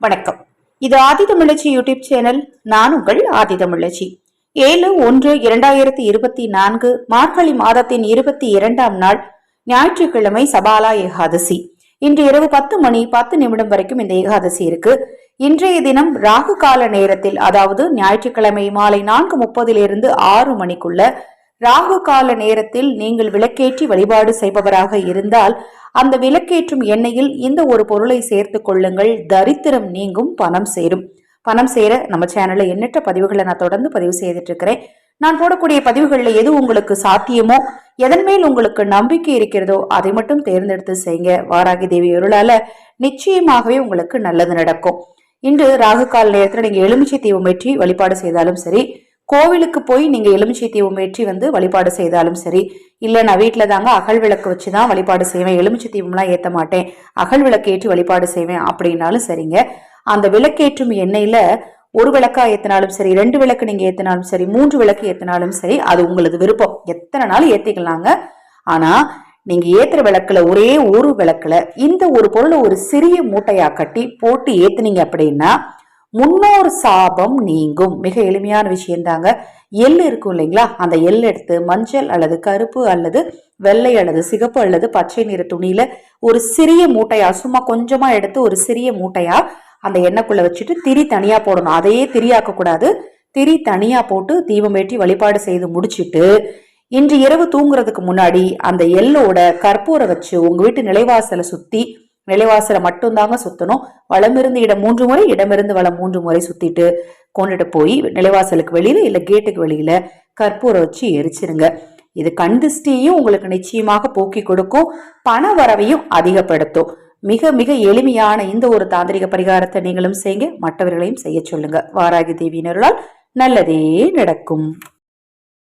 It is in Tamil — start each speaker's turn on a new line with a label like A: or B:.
A: வணக்கம். இது ஆதிதமிழச்சி யூடியூப் சேனல் நான் உங்கள் ஆதிதமிழச்சி. ஏழு ஒன்று இரண்டாயிரத்தி இருபத்தி நான்கு மார்கழி மாதத்தின் இருபத்தி இரண்டாம் நாள் ஞாயிற்றுக்கிழமை சபாலா ஏகாதசி. இன்று இரவு பத்து மணி பத்து நிமிடம் வரைக்கும் இந்த ஏகாதசி இருக்கு. இன்றைய தினம் ராகு கால நேரத்தில் அதாவது ஞாயிற்றுக்கிழமை மாலை நான்கு முப்பதிலிருந்து ஆறு மணிக்குள்ள ராகு கால நேரத்தில் நீங்கள் விளக்கேற்றி வழிபாடு செய்பவராக இருந்தால் அந்த விளக்கேற்றும் எண்ணெயில் இந்த ஒரு பொருளை சேர்த்து கொள்ளுங்கள். தரித்திரம் நீங்கும் பணம் சேரும். பணம் சேர நம்ம சேனல்ல எண்ணற்ற பதிவுகளை நான் தொடர்ந்து பதிவு செய்துட்டு இருக்கிறேன் நான் போடக்கூடிய பதிவுகளில் எது உங்களுக்கு சாத்தியமோ எதன் மேல் உங்களுக்கு நம்பிக்கை இருக்கிறதோ அதை மட்டும் தேர்ந்தெடுத்து செய்யுங்க வாராகி தேவி அருளால நிச்சயமாகவே உங்களுக்கு நல்லது நடக்கும். இன்று ராகு கால நேரத்தில் நீங்க எலுமிச்சை தீபம் வெற்றி வழிபாடு செய்தாலும் சரி கோவிலுக்கு போய் நீங்கள் எலுமிச்சை தீபம் ஏற்றி வந்து வழிபாடு செய்தாலும் சரி இல்லை நான் வீட்டில் தாங்க அகல் விளக்கு வச்சு தான் வழிபாடு செய்வேன் எலுமிச்சை தீபம்லாம் ஏற்ற மாட்டேன் அகல் விளக்கு ஏற்றி வழிபாடு செய்வேன் அப்படின்னாலும் சரிங்க. அந்த விளக்கேற்றும் எண்ணெயில் ஒரு விளக்கா ஏற்றினாலும் சரி ரெண்டு விளக்கு நீங்கள் ஏற்றினாலும் சரி மூன்று விளக்கு ஏற்றினாலும் சரி அது உங்களது விருப்பம். எத்தனை நாள் ஏற்றிக்கலாங்க ஆனால் நீங்கள் ஏற்றுற விளக்கில் ஒரே ஒரு விளக்கில் இந்த ஒரு பொருளை ஒரு சிறிய மூட்டையாக கட்டி போட்டு ஏற்றுனீங்க அப்படின்னா முன்னோர் சாபம் நீங்கும். மிக எளிமையான விஷயம்தாங்க எள் இருக்கும் இல்லைங்களா? அந்த எள் எடுத்து மஞ்சள் அல்லது கருப்பு அல்லது வெள்ளை அல்லது சிகப்பு அல்லது பச்சை நிற துணியில ஒரு சிறிய மூட்டையா சும்மா கொஞ்சமா எடுத்து ஒரு சிறிய மூட்டையா அந்த எண்ணெய்க்குள்ள வச்சுட்டு திரி தனியா போடணும். அதையே திரியாக்க கூடாது. திரி தனியா போட்டு தீபம் ஏற்றி வழிபாடு செய்து முடிச்சிட்டு இன்று இரவு தூங்குறதுக்கு முன்னாடி அந்த எள்ளோட கற்பூரை வச்சு உங்க வீட்டு நிலைவாசலை சுத்தி நிலைவாசலை மட்டும்தாங்க சுத்தணும். வளமிருந்து இடம் மூன்று முறை இடமிருந்து வளம் மூன்று முறை சுத்திட்டு கொண்டுட்டு போய் நிலைவாசலுக்கு வெளியில இல்ல கேட்டுக்கு வெளியில கற்பூரம் வச்சு எரிச்சிருங்க. இது கண்திஷ்டியையும் உங்களுக்கு நிச்சயமாக போக்கி கொடுக்கும். பண வரவையும் அதிகப்படுத்தும். மிக மிக எளிமையான இந்த ஒரு தாந்திரிக பரிகாரத்தை நீங்களும் செய்யுங்க. மற்றவர்களையும் செய்ய சொல்லுங்க. வாராகி தேவியினர்களால் நல்லதே நடக்கும்.